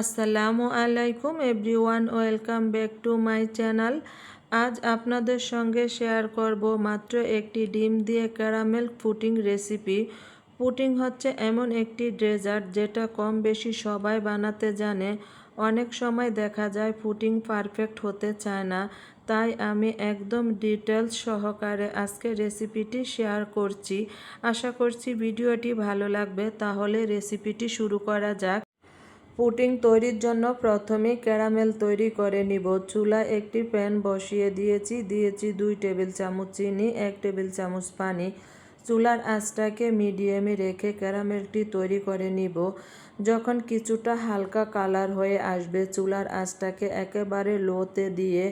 আসসালামু আলাইকুম everyone, welcome back to my channel. আজ আপনাদের সঙ্গে শেয়ার করব মাত্র একটি ডিম দিয়ে ক্যারামেল পুটিং রেসিপি। পুটিং হচ্ছে এমন একটি ডেজার্ট যেটা কম বেশি সবাই বানাতে জানে। অনেক সময় দেখা যায় পুটিং পারফেক্ট হতে চায় না, তাই আমি একদম ডিটেলস সহকারে আজকে রেসিপিটি শেয়ার করছি। আশা করছি ভিডিওটি ভালো লাগবে, তাহলে রেসিপিটি শুরু করা যাক। পুটিং তৈরির জন্য প্রথমে ক্যারামেল তৈরি করে নিব। চুলায় একটি প্যান বসিয়ে দিয়েছি। দিয়েছি দুই টেবিল চামচ চিনি, এক টেবিল চামচ পানি। চুলার আঁচটাকে মিডিয়ামে রেখে ক্যারামেলটি তৈরি করে নিব। যখন কিছুটা হালকা কালার হয়ে আসবে, চুলার আঁচটাকে একেবারে লোতে দিয়ে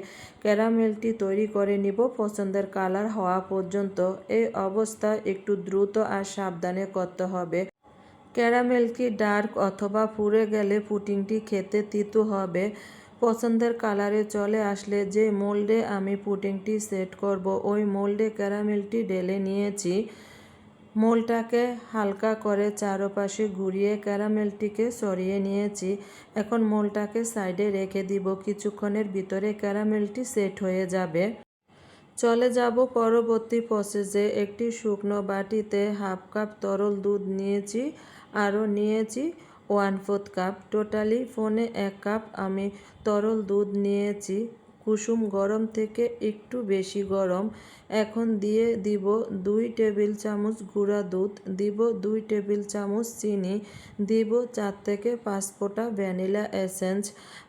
ক্যারামেলটি তৈরি করে নিব। পছন্দের কালার হওয়া পর্যন্ত। এই অবস্থা একটু দ্রুত আর সাবধানে করতে হবে। ক্যারামেল কি ডার্ক অথবা পুড়ে গেলে পুটিংটি খেতে তিতু হবে? পছন্দের কালারে চলে আসলে যে মোল্ডে আমি পুটিংটি সেট করব, ওই মোল্ডে ক্যারামেলটি ঢেলে নিয়েছি। মোলটাকে হালকা করে চারপাশে ঘুরিয়ে ক্যারামেলটিকে সরিয়ে নিয়েছি। এখন মোলটাকে সাইডে রেখে দিব, কিছুক্ষণের ভিতরে ক্যারামেলটি সেট হয়ে যাবে। চলে যাব পরবর্তী প্রসেসে একটি শুকনো বাটিতে হাফ কাপ তরল দুধ নিয়েছি। আরও নিয়েছি ওয়ান ফোর্থ কাপ। টোটালি ফোনে এক কাপ আমি তরল দুধ নিয়েছি। কুসুম গরম থেকে একটু বেশি গরম। এখন দিয়ে দিব দুই টেবিল চামচ গুঁড়া দুধ, দিব দুই টেবিল চামচ চিনি, দিব চার থেকে পাঁচ ফোঁটা ভ্যানিলা এসেন্স।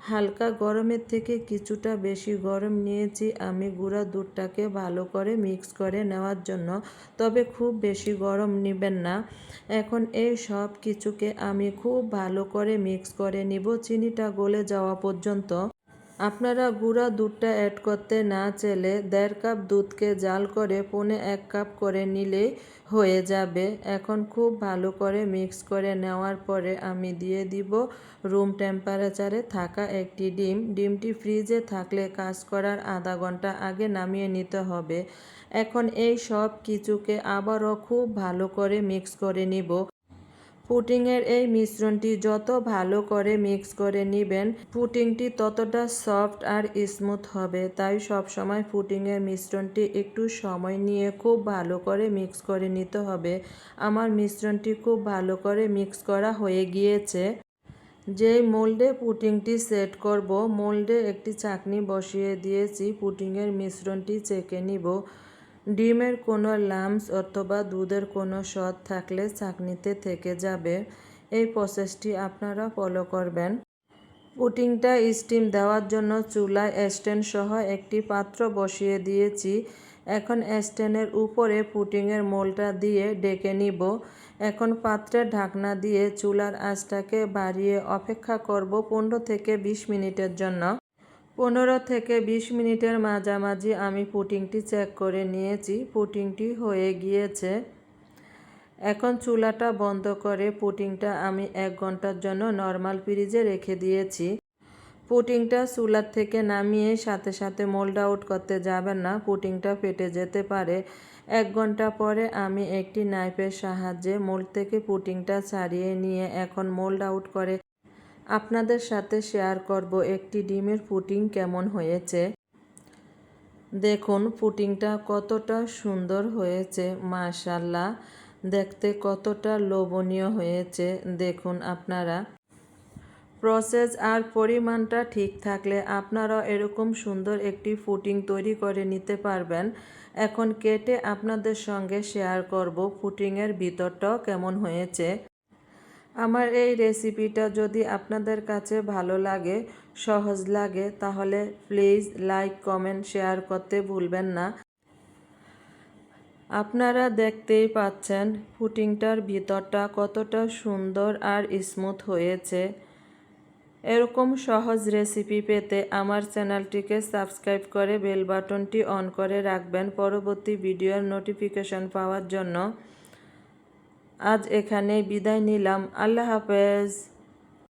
হালকা গরমের থেকে কিছুটা বেশি গরম নিয়েছি আমি গুঁড়া দুধটাকে ভালো করে মিক্স করে নেওয়ার জন্য, তবে খুব বেশি গরম নেবেন না। এখন এই সব কিছুকে আমি খুব ভালো করে মিক্স করে নিব, চিনিটা গলে যাওয়া পর্যন্ত। আপনারা গুঁড়া দুধটা অ্যাড করতে না চাইলে দেড় কাপ দুধকে জাল করে পনে এক কাপ করে নিলে হয়ে যাবে। এখন খুব ভালো করে মিক্স করে নেওয়ার পরে আমি দিয়ে দিব রুম টেম্পারেচারে থাকা একটি ডিম। ডিমটি ফ্রিজে থাকলে কাজ করার আধা ঘণ্টা আগে নামিয়ে নিতে হবে। এখন এই সব কিছুকে আবারও খুব ভালো করে মিক্স করে নিব। পুটিংয়ের এই মিশ্রণটি যত ভালো করে মিক্স করে নেবেন, পুটিংটি ততটা সফট আর স্মুথ হবে। তাই সব সময় পুটিংয়ের মিশ্রণটি একটু সময় নিয়ে খুব ভালো করে মিক্স করে নিতে হবে। আমার মিশ্রণটি খুব ভালো করে মিক্স করা হয়ে গিয়েছে। যেই মোল্ডে পুটিংটি সেট করব, মোল্ডে একটি চাকনি বসিয়ে দিয়েছি। পুটিংয়ের মিশ্রণটি চেকে নিব। ডিমের কোনো লামস অথবা দুধের কোনো স্বাদ থাকলে ছাঁকনিতে থেকে যাবে। এই প্রসেসটি আপনারা ফলো করবেন। পুটিংটা স্টিম দেওয়ার জন্য চুলায় স্ট্যান্ড সহ একটি পাত্র বসিয়ে দিয়েছি। এখন স্ট্যান্ডের উপরে পুটিংয়ের মোলটা দিয়ে ডেকে নিব। এখন পাত্রের ঢাকনা দিয়ে চুলার আঁচটাকে বাড়িয়ে অপেক্ষা করব পনেরো থেকে বিশ মিনিটের জন্য। পনেরো থেকে বিশ মিনিটের মাঝামাঝি আমি পুটিংটি চেক করে নিয়েছি, পুটিংটি হয়ে গিয়েছে। এখন চুলাটা বন্ধ করে পুটিংটা আমি এক ঘণ্টার জন্য নর্মাল ফ্রিজে রেখে দিয়েছি। পুটিংটা চুলার থেকে নামিয়ে সাথে সাথে মোল্ড আউট করতে যাবেন না, পুটিংটা ফেটে যেতে পারে। এক ঘণ্টা পরে আমি একটি নাইফের সাহায্যে মোল্ড থেকে পুটিংটা ছাড়িয়ে নিয়ে এখন মোল্ড আউট করে আপনাদের সাথে শেয়ার করব একটি ডিমের পুটিং কেমন হয়েছে। দেখুন পুটিংটা কতটা সুন্দর হয়েছে মাশাল্লাহ দেখতে কতটা লোভনীয় হয়েছে, দেখুন আপনারা। প্রসেস আর পরিমাণটা ঠিক থাকলে আপনারা এরকম সুন্দর একটি ফুটিং তৈরি করে নিতে পারবেন। এখন কেটে আপনাদের সঙ্গে শেয়ার করব ফুটিংয়ের ভিতরটাও কেমন হয়েছে। আমার এই রেসিপিটা যদি আপনাদের কাছে ভালো লাগে, সহজ লাগে, তাহলে প্লিজ লাইক কমেন্ট শেয়ার করতে ভুলবেন না। আপনারা দেখতেই পাচ্ছেন ফুটিংটার ভিতরটা কতটা সুন্দর আর স্মুথ হয়েছে। এরকম সহজ রেসিপি পেতে আমার চ্যানেলটিকে সাবস্ক্রাইব করে বেল বাটনটি অন করে রাখবেন। পরবর্তী ভিডিওর নোটিফিকেশন পাওয়ার জন্য আজ এখানে বিদায় নিলাম। আল্লাহ হাফেজ।